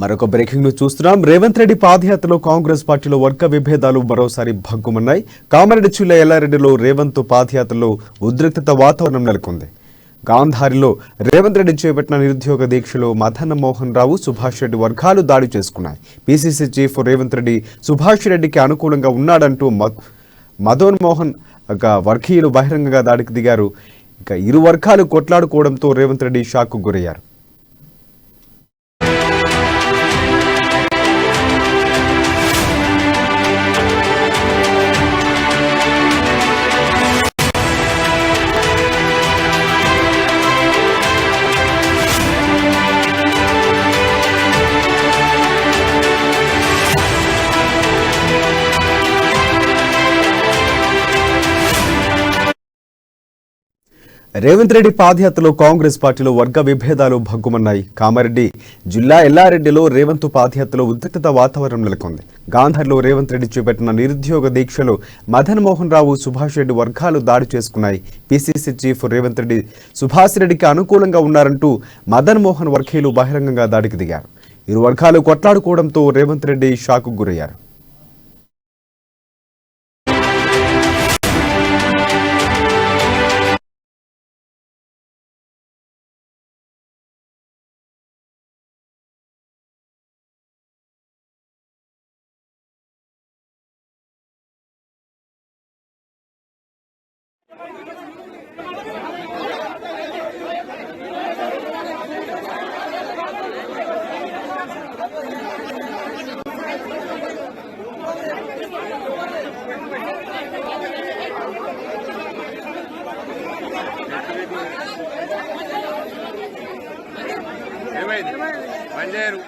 మరొక బ్రేకింగ్ను చూస్తున్నాం. రేవంత్ రెడ్డి పాదయాత్రలో కాంగ్రెస్ పార్టీలో వర్గ విభేదాలు మరోసారి భగ్గుమన్నాయి. కామారెడ్డి జిల్లా ఎల్లారెడ్డిలో రేవంత్ పాదయాత్రలో ఉద్రిక్తత వాతావరణం నెలకొంది. గాంధారిలో రేవంత్ రెడ్డి చేపట్టిన నిరుద్యోగ దీక్షలో మదన మోహన్ రావు సుభాష్ రెడ్డి వర్గాలు దాడి చేసుకున్నాయి. పీసీసీ చీఫ్ రేవంత్ రెడ్డి సుభాష్ రెడ్డికి అనుకూలంగా ఉన్నాడంటూ మదోన్ మోహన్ ఒక వర్గీయులు బహిరంగంగా దాడికి దిగారు. ఇక ఇరు వర్గాలు కొట్లాడుకోవడంతో రేవంత్ రెడ్డి షాక్కు గురయ్యారు. రేవంత్ రెడ్డి పాదయాత్రలో కాంగ్రెస్ పార్టీలో వర్గ విభేదాలు భగ్గుమన్నాయి. కామారెడ్డి జిల్లా ఎల్లారెడ్డిలో రేవంత్ పాదయాత్రలో ఉద్రిక్తత వాతావరణం నెలకొంది. గాంధార్లో రేవంత్ రెడ్డి చేపట్టిన నిరుద్యోగ దీక్షలో మదన్ మోహన్ రావు సుభాష్ రెడ్డి వర్గాలు దాడి చేసుకున్నాయి. పీసీసీ చీఫ్ రేవంత్ రెడ్డి సుభాష్ రెడ్డికి అనుకూలంగా ఉన్నారంటూ మదన్ మోహన్ వర్గీయులు బహిరంగంగా దాడికి దిగారు. ఇరు వర్గాలు కొట్లాడుకోవడంతో రేవంత్ రెడ్డి షాకు గురయ్యారు. ఏమైంది పనిచేయరు